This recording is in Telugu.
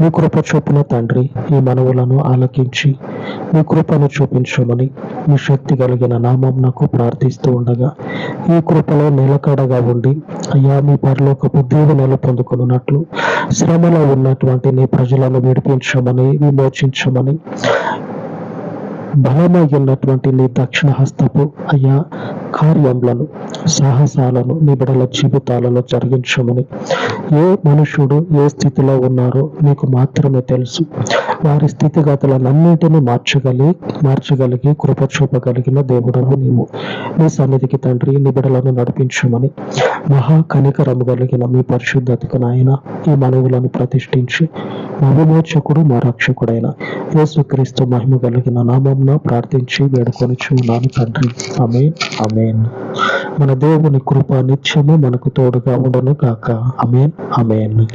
మీ కృప చూపిన తండ్రి ఈ మనవులను ఆలకించి మీ కృపను చూపించమని మీ శక్తి కలిగిన నామం నాకు ప్రార్థిస్తూ ఉండగా ఈ కృపలో నిలకడగా ఉండి అయ్యా మీ పరలోకపు దీవెనలు పొందుకున్నట్లు శ్రమలో ఉన్నటువంటి నీ ప్రజలను విడిపించమని విమోచించమని బలమై ఉన్నటువంటి నీ దక్షిణ హస్తపు అయ్యా కార్యములను సాహసాలను నీ బిడల జీవితాలలో జరిగించమని. ఏ మనుషుడు ఏ స్థితిలో ఉన్నారో నీకు మాత్రమే తెలుసు. వారి స్థితిగతులన్నింటినీ మార్చగలి మార్చగలిగి కృప చూపగలిగిన దేవుడవు నీవు. నీ సన్నిధికి తండ్రి నిబిడలను నడిపించమని. మహా కనికరము కలిగిన మీ పరిశుద్ధతకు నాయన ఈ మనవులను ప్రతిష్ఠించి మా విమోచకుడు మా రక్షకుడైన యేసుక్రీస్తు మహిమ కలిగిన నామంన ప్రార్థించి వేడుకొని చూడాలి తండ్రి. అమేన్ అమేన్ మన దేవుని కృప నిత్యము మనకు తోడుగా ఉండను కాక అమేన్ అమేన్